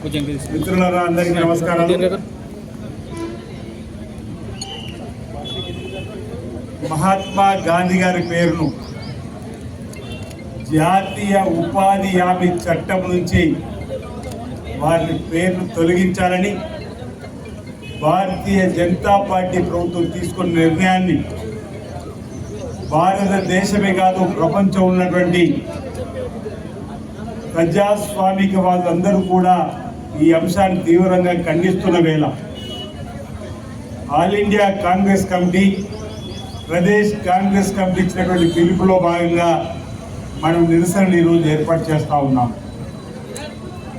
మిత్రులారా అందరికీ నమస్కారాలు. మహాత్మా గాంధీ గారి పేరును జాతీయ ఉపాధి హామీ చట్టం నుంచి వారి పేరును తొలగించాలని భారతీయ జనతా పార్టీ ప్రభుత్వం తీసుకున్న నిర్ణయాన్ని భారతదేశమే కాదు ప్రపంచం ఉన్నటువంటి ప్రజాస్వామిక వాళ్ళందరూ కూడా ఈ అంశాన్ని తీవ్రంగా ఖండిస్తున్న వేళ all India Congress committee Pradesh Congress committee ఇచ్చినటువంటి పిలుపులో భాగంగా మనం నిరసన ఈరోజు ఏర్పాటు చేస్తూ ఉన్నాం.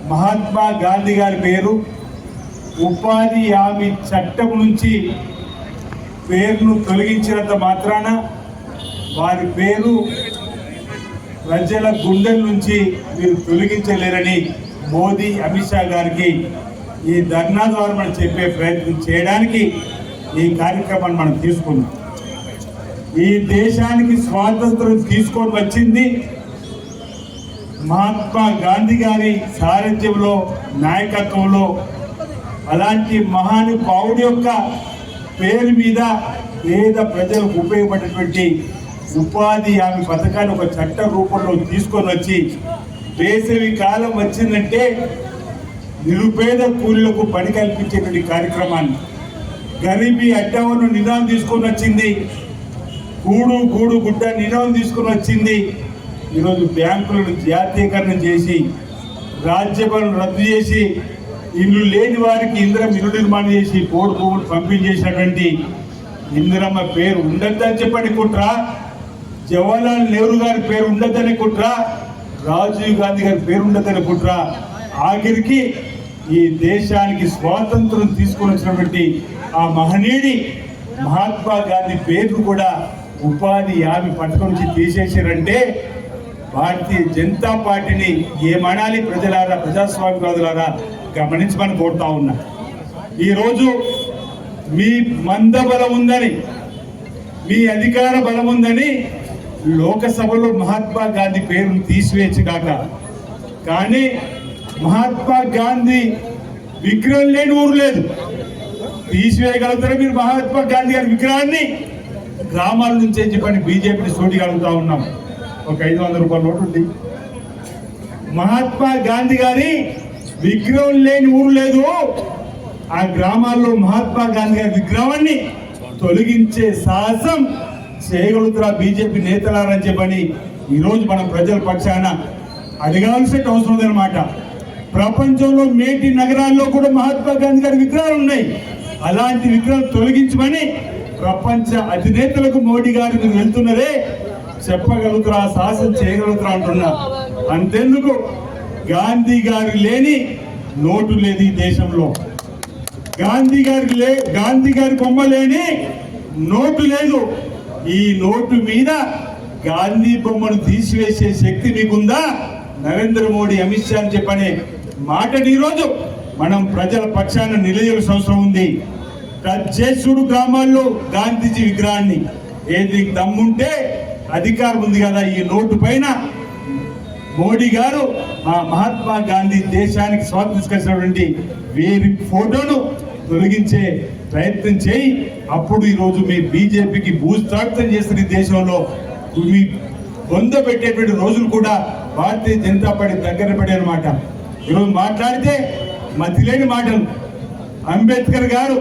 మహాత్మా గాంధీ గారి పేరు ఉపాధి హామీ చట్టం నుంచి పేరును తొలగించినంత మాత్రాన వారి పేరు ప్రజల గుండెల నుంచి మీరు తొలగించలేరని మోదీ అమిత్ షా గారికి ఈ ధర్నా ద్వారా మనం చెప్పే ప్రయత్నం చేయడానికి ఈ కార్యక్రమాన్ని మనం తీసుకున్నాం. ఈ దేశానికి స్వాతంత్రం తీసుకొని వచ్చింది మహాత్మా గాంధీ గారి సారథ్యంలో నాయకత్వంలో అలాంటి మహానుభావుడి యొక్క పేరు మీద పేద ప్రజలకు ఉపయోగపడేటువంటి ఉపాధి హామీ పథకాన్ని ఒక చట్ట రూపంలో తీసుకొని వచ్చి వేసవి కాలం వచ్చిందంటే నిరుపేద కూలీలకు పని కల్పించేటువంటి కార్యక్రమాన్ని. గరీబీ అడ్డవను నినాదం తీసుకొని వచ్చింది. కూడు గూడు గుడ్డ నినాదం తీసుకొని వచ్చింది. ఈరోజు బ్యాంకులను జాతీయకరణ చేసి రాజ్యపాలన రద్దు చేసి ఇల్లు లేని వారికి ఇందిరం ఇల్లు నిర్మాణం చేసి పోడు భూములు పంపించేసినటువంటి ఇందిరమ్మ పేరు ఉండద్దని చెప్పండి కుట్రా. జవహర్లాల్ నెహ్రూ గారి పేరు ఉండద్దని కుట్రా. రాజీవ్ గాంధీ గారి పేరుండదని పుట్ర ఆఖరికి ఈ దేశానికి స్వాతంత్రం తీసుకుని వచ్చినటువంటి ఆ మహనీయుడి మహాత్మా గాంధీ పేరు కూడా ఉపాధి హామీ పథకం నుంచి తీసేసారంటే భారతీయ జనతా పార్టీని ఏమనాలి ప్రజలారా ప్రజాస్వామ్యవాదులారా గమనించమని కోరుతా ఉన్నా. ఈరోజు మీ మంద బలం ఉందని మీ అధికార బలం ఉందని లోకసభలో మహాత్మా గాంధీ పేరును తీసివేయచ్చు కాక కానీ మహాత్మా గాంధీ విగ్రహం లేని ఊరు లేదు. తీసివేయగలుగుతారా మీరు మహాత్మా గాంధీ గారి విగ్రహాన్ని? గ్రామాల నుంచే చెప్పండి బీజేపీని సోటిగా ఉన్నాం. ఒక ఐదు వందల రూపాయల నోటు ఉంది. మహాత్మా గాంధీ గారి విగ్రహం లేని ఊరు లేదు. ఆ గ్రామాల్లో మహాత్మా గాంధీ గారి విగ్రహాన్ని తొలగించే సాహసం చేయగలుగుతారా బీజేపీ నేతలారని చెప్పని ఈరోజు మనం ప్రజల పక్షాన అడగాల్సిన అవసరం ఉందన్నమాట. ప్రపంచంలో మేటి నగరాల్లో కూడా మహాత్మా గాంధీ గారి విగ్రహాలు ఉన్నాయి. అలాంటి విగ్రహాలు తొలగించమని ప్రపంచ అధినేతలకు మోడీ గారు మీరు వెళ్తున్నారే చెప్పగలుగుతారా సాహసం చేయగలుగుతారా అంటున్నా. అంతెందుకు? గాంధీ గారి లేని నోటు లేదు ఈ దేశంలో. గాంధీ గారికి లే గాంధీ గారి బొమ్మ లేని నోటు లేదు. ఈ నోటు మీద గాంధీ బొమ్మను తీసివేసే శక్తి మీకుందా? నరేంద్ర మోడీ అమిత్ షా అని చెప్పనే మాటని ఈరోజు మనం ప్రజల పక్షాన నిలయాల్సిన అవసరం ఉంది. చేసుడు గ్రామాల్లో గాంధీజీ విగ్రహాన్ని. ఏది దమ్ముంటే అధికారం ఉంది కదా ఈ నోటు పైన. మోడీ గారు మా మహాత్మా గాంధీ దేశానికి స్వాతంత్రం తీసుకొచ్చినటువంటి వీరి ఫోటోను తొలగించే ప్రయత్నం చేయి. అప్పుడు ఈరోజు మీ బీజేపీకి భూస్థాపితం చేసిన ఈ దేశంలో మీ పొందబెట్టేటువంటి రోజులు కూడా భారతీయ జనతా పార్టీ దగ్గర పడేనమాట ఈరోజు మాట్లాడితే మతిలేని మాటలు. అంబేద్కర్ గారు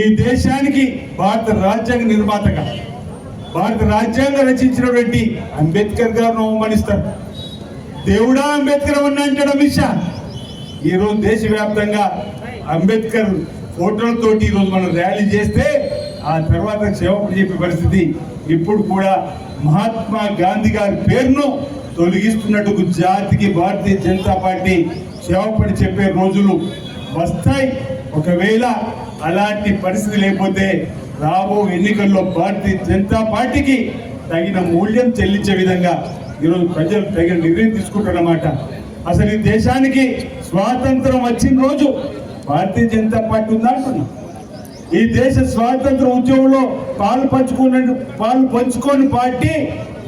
ఈ దేశానికి భారత రాజ్యాంగ నిర్మాతగా భారత రాజ్యాంగం రచించినటువంటి అంబేద్కర్ గారు అవమానిస్తారు. దేవుడా అంబేద్కర్ అని అంటాడు అమిత్ షా ఈరోజు దేశవ్యాప్తంగా అంబేద్కర్ ఫోటోలతోటి ఈరోజు మనం ర్యాలీ చేస్తే ఆ తర్వాత క్షేమం చెప్పే పరిస్థితి ఇప్పుడు కూడా మహాత్మా గాంధీ గారి పేరును తొలగిస్తున్నట్టు జాతికి భారతీయ జనతా పార్టీ క్షేమపడి చెప్పే రోజులు వస్తాయి. ఒకవేళ అలాంటి పరిస్థితి లేకపోతే రాబో ఎన్నికల్లో భారతీయ జనతా పార్టీకి తగిన మూల్యం చెల్లించే విధంగా ఈరోజు ప్రజలు తగిన నిర్ణయం తీసుకుంటారన్నమాట. అసలు ఈ దేశానికి స్వాతంత్రం వచ్చిన రోజు భారతీయ జనతా పార్టీ ఉందా అంటున్నా. ఈ దేశ స్వాతంత్ర ఉద్యమంలో పాలు పంచుకున్న పాలు పంచుకోని పార్టీ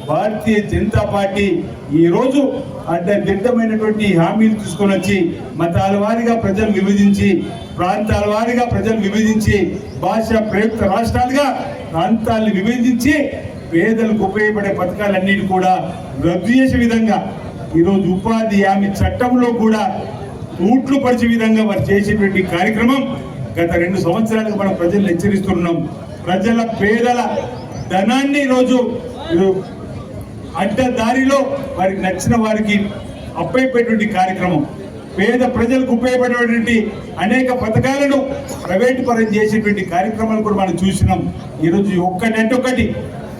భారతీయ జనతా పార్టీ. ఈరోజు అంటే దిట్టమైనటువంటి హామీలు తీసుకొని వచ్చి మతాల వారీగా ప్రజలు విభజించి ప్రాంతాల వారీగా ప్రజలు విభజించి భాష ప్రయుక్త రాష్ట్రాలుగా ప్రాంతాలను విభజించి పేదలకు ఉపయోగపడే పథకాలన్నిటి కూడా రద్దు చేసే విధంగా ఈరోజు ఉపాధి హామీ చట్టంలో కూడా తూట్లు పరిచే విధంగా వారు చేసేటువంటి కార్యక్రమం గత రెండు సంవత్సరాలుగా మనం ప్రజలు హెచ్చరిస్తున్నాం. ప్రజల పేదల ధనాన్ని ఈరోజు అడ్డదారిలో వారికి నచ్చిన వారికి అప్పైపోయేటువంటి కార్యక్రమం. పేద ప్రజలకు ఉపయోగపడేటువంటి అనేక పథకాలను ప్రైవేట్ పరం చేసేటువంటి కార్యక్రమాలు కూడా మనం చూసినాం. ఈరోజు ఒక్కటంటే ఒకటి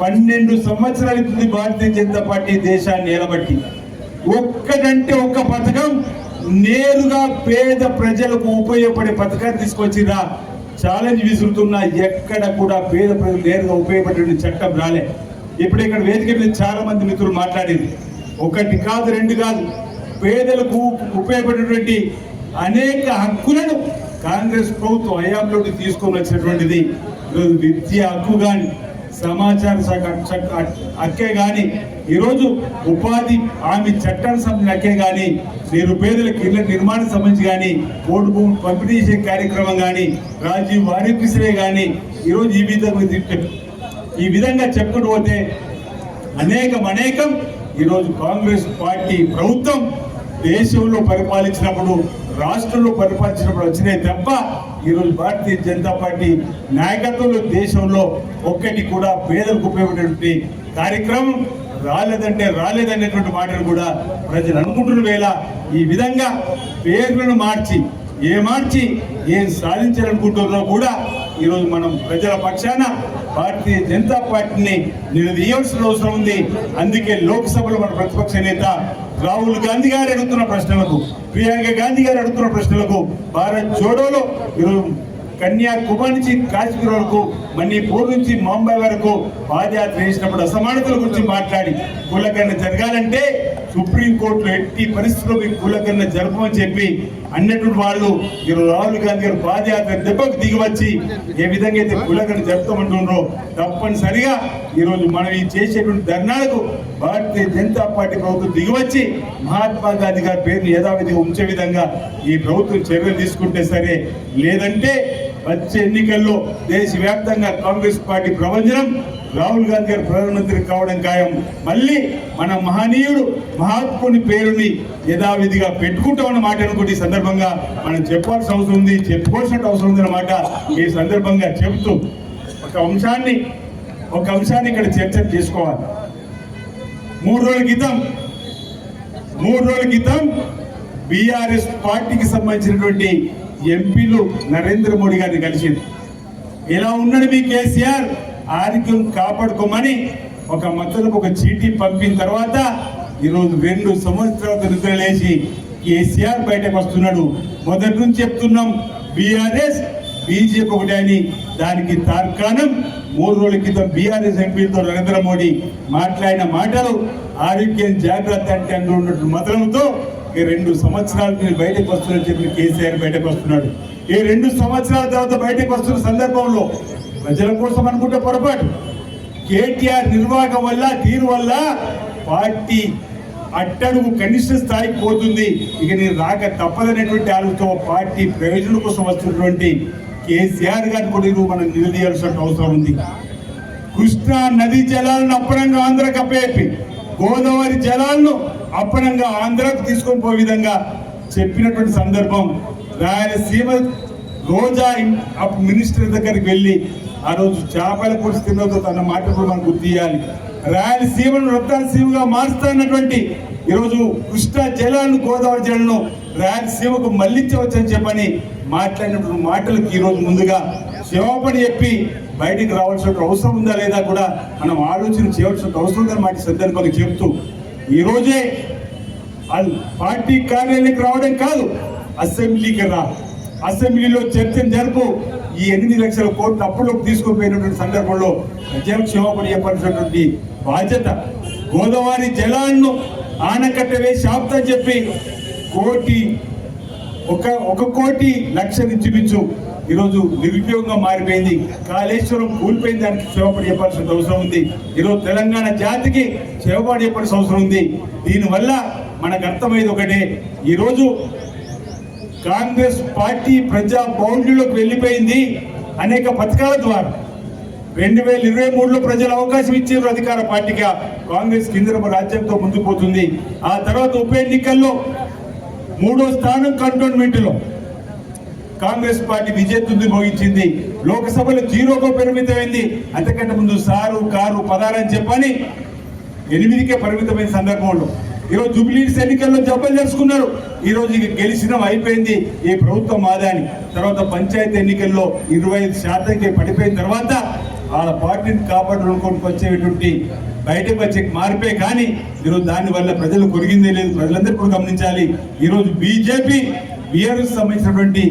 పన్నెండు సంవత్సరాలు భారతీయ జనతా పార్టీ దేశాన్ని నిలబట్టి. ఒక్కటంటే ఒక్క పథకం నేరుగా పేద ప్రజలకు ఉపయోగపడే పథకాన్ని తీసుకొచ్చిరా. ఛాలెంజ్ విసురుతున్నా ఎక్కడ కూడా పేద ప్రజలు నేరుగా ఉపయోగపడే చట్టం రాలే. ఇప్పుడు ఇక్కడ వేదిక మీద చాలా మంది మిత్రులు మాట్లాడింది. ఒకటి కాదు రెండు కాదు. పేదలకు ఉపయోగపడేటువంటి అనేక హక్కులను కాంగ్రెస్ ప్రభుత్వం హయాంలోకి తీసుకొని వచ్చినటువంటిది విద్య హక్కు కానీ సమాచార శాఖ అక్కే కానీ ఈరోజు ఉపాధి హామీ చట్టానికి సంబంధించిన అక్కే కానీ నిరుపేదలకు ఇళ్ళ నిర్మాణం సంబంధించి కానీ ఓటు భూమి పంపిణీ చేసే కార్యక్రమం కానీ రాజీవ్ ఆరోగ్యశ్రీ కానీ ఈరోజు ఈ విధంగా ఈ విధంగా చెప్పుకుంటూ పోతే అనేకం అనేకం ఈరోజు కాంగ్రెస్ పార్టీ ప్రభుత్వం దేశంలో పరిపాలించినప్పుడు రాష్ట్రంలో పరిపాలించినప్పుడు వచ్చినాయి తప్ప ఈరోజు భారతీయ జనతా పార్టీ నాయకత్వంలో దేశంలో ఒక్కటి కూడా పేదలకు ఉపయోగపడేటువంటి కార్యక్రమం రాలేదంటే రాలేదనేటువంటి మాటలు కూడా ప్రజలు అనుకుంటున్న వేళ ఈ విధంగా పేర్లను మార్చి ఏ మార్చి ఏం సాధించాలనుకుంటున్నారో కూడా ఈరోజు మనం ప్రజల పక్షాన భారతీయ జనతా పార్టీని నిలదీయవలసిన అవసరం ఉంది. అందుకే లోక్సభలో మన ప్రతిపక్ష నేత రాహుల్ గాంధీ గారు అడుగుతున్న ప్రశ్నలకు ప్రియాంక గాంధీ గారు అడుగుతున్న ప్రశ్నలకు భారత్ జోడోలో కన్యాకుమారి నుంచి కాశ్మీర్ వరకు మణిపూర్ నుంచి ముంబై వరకు పాదయాత్ర చేసినప్పుడు అసమానతల గురించి మాట్లాడి కులకరణ జరగాలంటే సుప్రీంకోర్టులో ఎట్టి పరిస్థితుల్లో మీకు కులకరణ జరపమని చెప్పి అన్నటువంటి వాళ్ళు మీరు రాహుల్ గాంధీ గారు పాదయాత్ర దెబ్బకు దిగివచ్చి ఏ విధంగా అయితే కులకరణ జరుపుతామంటున్నారో తప్పనిసరిగా ఈరోజు మనం ఈ చేసేటువంటి ధర్నాలకు భారతీయ జనతా పార్టీ ప్రభుత్వం దిగివచ్చి మహాత్మా గాంధీ గారి పేరుని యథావిధిగా ఉంచే విధంగా ఈ ప్రభుత్వం చర్యలు తీసుకుంటే సరే లేదంటే వచ్చే ఎన్నికల్లో దేశవ్యాప్తంగా కాంగ్రెస్ పార్టీ ప్రవచనం రాహుల్ గాంధీ గారు ప్రధానమంత్రి కావడం ఖాయం. మళ్ళీ మన మహనీయుడు మహాత్ముని పేరుని యథావిధిగా పెట్టుకుంటామన్న మాట అనుకుంటే ఈ సందర్భంగా మనం చెప్పాల్సిన అవసరం ఉంది చెప్పుకోవాల్సిన అవసరం ఉంది అన్నమాట ఈ సందర్భంగా చెబుతూ ఒక అంశాన్ని ఒక అంశాన్ని ఇక్కడ చర్చ చేసుకోవాలి. మూడు రోజుల క్రితం మూడు రోజుల క్రితం బీఆర్ఎస్ పార్టీకి సంబంధించినటువంటి ఎంపీలు నరేంద్ర మోడీ గారిని కలిసింది ఎలా ఉన్నాడు మీ కేసీఆర్? ఆరోగ్యం కాపాడుకోమని ఒక మద్దతులకు ఒక చీటీ పంపిన తర్వాత ఈరోజు రెండు సంవత్సరాల నిద్రలేసి కేసీఆర్ బయటకు వస్తున్నాడు. మొదటి నుంచి చెప్తున్నాం బీఆర్ఎస్ బీజేపీ ఒకటి అని. దానికి తార్కాణం మూడు రోజుల క్రితం బీఆర్ఎస్ ఎంపీలతో నరేంద్ర మోడీ మాట్లాడిన మాటలు ఆరోగ్యం జాగ్రత్త అంటే అంటున్నట్టు మతంతో ఈ రెండు సంవత్సరాలు మీరు బయటకు వస్తున్నారని చెప్పి కేసీఆర్ బయటకు వస్తున్నాడు. ఈ రెండు సంవత్సరాల తర్వాత బయటకు వస్తున్న సందర్భంలో ప్రజల కోసం అనుకుంటే పొరపాటు. కేటీఆర్ నిర్వాహకం వల్ల తీరు వల్ల పార్టీ అట్టడుగు కనిష్ట స్థాయికి పోతుంది. ఇక నేను రాక తప్పదనేటువంటి ఆలోచన పార్టీ ప్రయోజనం కోసం వస్తున్నటువంటి కేసీఆర్ గారిని కూడా మనం నిలదీయాల్సిన అవసరం ఉంది. కృష్ణా నది జలాలను అప్పనంగా ఆంధ్రకు అప్పేపి గోదావరి జలాలను అప్పనంగా ఆంధ్రకు తీసుకొని పోయే విధంగా చెప్పినటువంటి సందర్భం రాయలసీమ రోజా ఇన్- మినిస్టర్ దగ్గరికి వెళ్ళి ఆ రోజు చేపల పులుసు తిన్నతో తన మాట కూడా మనం గుర్తు చేయాలి రాయలసీమను రత్నసీమగా మారుస్తానటువంటి ఈరోజు కృష్ణా జలాలను గోదావరి జలాలను రాయలసీమకు మళ్ళించవచ్చని చెప్పని మాట్లాడినటువంటి మాటలకు ఈరోజు ముందుగా క్షమాపణ చెప్పి బయటికి రావాల్సిన అవసరం ఉందా లేదా కూడా మనం ఆలోచన చేయవలసిన అవసరం ఉందని మాట సందర్భంగా చెప్తూ ఈరోజే పార్టీ కార్యాలయానికి రావడం కాదు అసెంబ్లీకి రా. అసెంబ్లీలో చర్చను జరుపు ఈ ఎనిమిది లక్షల కోట్ల అప్పులకు తీసుకుపోయినటువంటి సందర్భంలో ప్రజలకు క్షమాపణ చెప్పాల్సినటువంటి బాధ్యత గోదావరి జలాలను ఆనకట్ట వేసి ఆపుతా చెప్పి కోటి ఒక ఒక కోటి లక్ష ఇంచుమించు ఈరోజు నిరుద్యోగంగా మారిపోయింది. కాళేశ్వరం కూలిపోయిన దానికి సేవపడి చెప్పాల్సిన అవసరం ఉంది. ఈరోజు తెలంగాణ జాతికి సేవపడి చెప్పాల్సిన అవసరం ఉంది. దీనివల్ల మనకు అర్థమైంది ఒకటే ఈరోజు కాంగ్రెస్ పార్టీ ప్రజా బౌండ్రీలోకి వెళ్ళిపోయింది అనేక పథకాల ద్వారా. రెండు వేల ఇరవై మూడులో ప్రజలు అవకాశం ఇచ్చారు అధికార పార్టీగా. కాంగ్రెస్ కేంద్ర రాజ్యంతో ముందుకు పోతుంది. ఆ తర్వాత ఉప ఎన్నికల్లో మూడో స్థానం కంటోన్మెంట్లో కాంగ్రెస్ పార్టీ విజేతుంది భోగించింది. లోకసభలో జీరోగా పరిమితమైంది. అంతకంటే ముందు సారు కారు పదారని చెప్పని ఎనిమిదికే పరిమితమైన సందర్భంలో ఈరోజు జూబ్లీస్ ఎన్నికల్లో జబ్బలు చేసుకున్నారు. ఈ రోజు ఇక గెలిచినాం అయిపోయింది. ఈ ప్రభుత్వం మాదాని తర్వాత పంచాయతీ ఎన్నికల్లో ఇరవై ఐదు శాతంకి పడిపోయిన తర్వాత వాళ్ళ పార్టీని కాపాడుకోవడానికి వచ్చేటువంటి బయటకు వచ్చే మార్పే కానీ ఈరోజు దాని వల్ల ప్రజలు కొరిగిందే లేదు. ప్రజలందరూ కూడా గమనించాలి. ఈరోజు బీజేపీ బీఆర్ఎస్ సంబంధించినటువంటి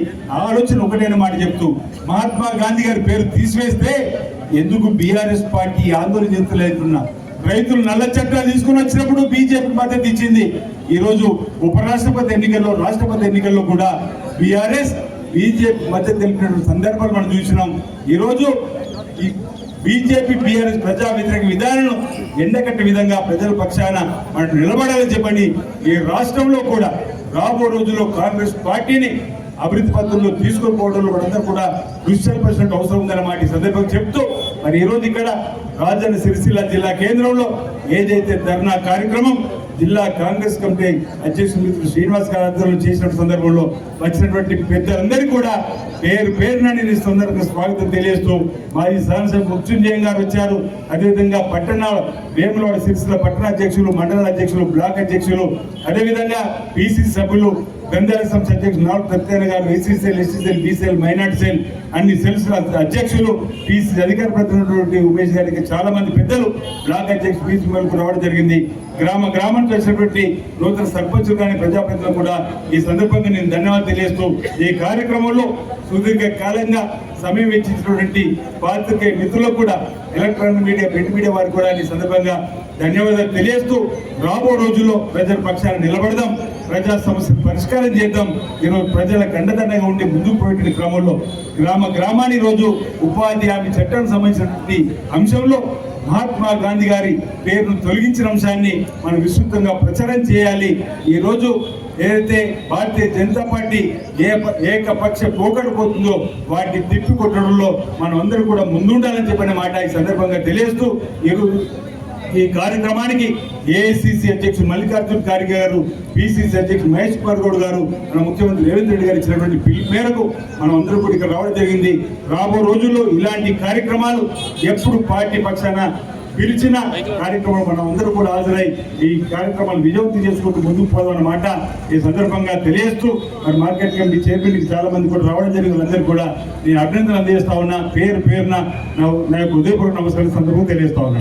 ఆలోచన ఒకటైన మాట చెప్తూ మహాత్మా గాంధీ గారి పేరు తీసివేస్తే ఎందుకు బీఆర్ఎస్ పార్టీ ఆందోళన చేస్తలేకున్నా రైతులు నల్ల చట్టాలు తీసుకుని వచ్చినప్పుడు బీజేపీ మద్దతు ఇచ్చింది. ఈరోజు ఉపరాష్ట్రపతి ఎన్నికల్లో రాష్ట్రపతి ఎన్నికల్లో కూడా బీఆర్ఎస్ బీజేపీ మద్దతు తెలిపినటువంటి సందర్భాలు మనం చూసినాం. ఈరోజు ఈ బీజేపీ బీఆర్ఎస్ ప్రజా వ్యతిరేక విధానాలను ఎండగట్టే విధంగా ప్రజల పక్షాన మనం నిలబడాలని చెప్పండి ఈ రాష్ట్రంలో కూడా రాబో రోజుల్లో కాంగ్రెస్ పార్టీని అభివృద్ధి పత్రంలో తీసుకుని పోవడంలో మనందరూ కూడా కృషి చేయాల్సిన అవసరం ఉందన్నమాట ఈ సందర్భంగా చెప్తూ మరి ఈ రోజు ఇక్కడ రాజన్న సిరిసిల్ల జిల్లా కేంద్రంలో ఏదైతే ధర్నా కార్యక్రమం జిల్లా కాంగ్రెస్ కమిటీ అధ్యక్షుడు మిత్రుడు శ్రీనివాస్ గారి ఆధ్వర్యంలో చేసిన సందర్భంలో వచ్చినటువంటి పెద్దలందరికీ కూడా పేరు పేరున నేను ఈ సందర్భంగా స్వాగతం తెలియజేస్తూ మాజీ శాసనసభ మృత్యుంజయం గారు వచ్చారు. అదేవిధంగా పట్టణ వేములవాడ సిరిసిల్ల పట్టణ అధ్యక్షులు మండల అధ్యక్షులు బ్లాక్ అధ్యక్షులు అదేవిధంగా పీసీ సభ్యులు గంధాల సంస్థ అధ్యక్షులు నాడు సత్యనారాయణ గారు SC cell ST cell BC cell minority cell అన్ని సెల్స్ అధ్యక్షులు పీసీ అధికార ప్రతినిధి ఉమేష్ గారికి చాలా మంది పెద్దలు బ్లాక్ అధ్యక్షులు పీసీ మేరకు రావడం జరిగింది. గ్రామ గ్రామంలో వచ్చినటువంటి నూతన సర్పంచులు కానీ ప్రజాప్రతినిధులు కూడా ఈ సందర్భంగా నేను ధన్యవాదాలు తెలియజేస్తూ ఈ కార్యక్రమంలో సుదీర్ఘ కాలంగా సమయం వెచ్చించినటువంటి పాత్రికేయ మిత్రులకు కూడా ఎలక్ట్రానిక్ మీడియా ప్రింట్ మీడియా వారికి కూడా ఈ సందర్భంగా ధన్యవాదాలు తెలియజేస్తూ రాబో రోజుల్లో ప్రజల పక్షాన్ని నిలబడదాం. ప్రజా సమస్యలు పరిష్కారం చేద్దాం. ఈరోజు ప్రజల అండదండగా ఉండి ముందుకు పోయేటువంటి క్రమంలో గ్రామ గ్రామాన్ని రోజు ఉపాధి హామీ చట్టానికి సంబంధించినటువంటి అంశంలో మహాత్మా గాంధీ గారి పేరును తొలగించిన అంశాన్ని మనం విస్తృతంగా ప్రచారం చేయాలి. ఈరోజు ఏదైతే భారతీయ జనతా పార్టీ ఏ ఏకపక్ష పోకడిపోతుందో వాటిని తిప్పికొట్టడంలో మనం అందరూ కూడా ముందుండాలని చెప్పిన మాట ఈ సందర్భంగా తెలియజేస్తూ ఈరోజు ఈ కార్యక్రమానికి ఏఐసిసి అధ్యక్షుడు మల్లికార్జున ఖార్గే గారు పిసిసి అధ్యక్షుడు మహేష్ కుమార్ గౌడ్ గారు మన ముఖ్యమంత్రి రేవంత్ రెడ్డి గారు ఇచ్చినటువంటి పిలుపు మేరకు మనం అందరూ కూడా ఇక్కడ రావడం జరిగింది. రాబో రోజుల్లో ఇలాంటి కార్యక్రమాలు ఎప్పుడు పార్టీ పక్షాన పిలిచిన కార్యక్రమం మనం అందరూ కూడా హాజరై ఈ కార్యక్రమాలు విజయవంతం చేసుకుంటూ ముందుకు పోదామన్నమాట. ఈ సందర్భంగా తెలియజేస్తూ మరి మార్కెట్ కమిటీ చైర్మన్ చాలా మంది కూడా రావడం జరిగింది. అందరూ కూడా నేను అభినందనలు అందజేస్తా ఉన్నా. పేరు పేరున నా యొక్క ఉదయపూర్వక నమస్కారం సందర్భంగా తెలియజేస్తా ఉన్నా.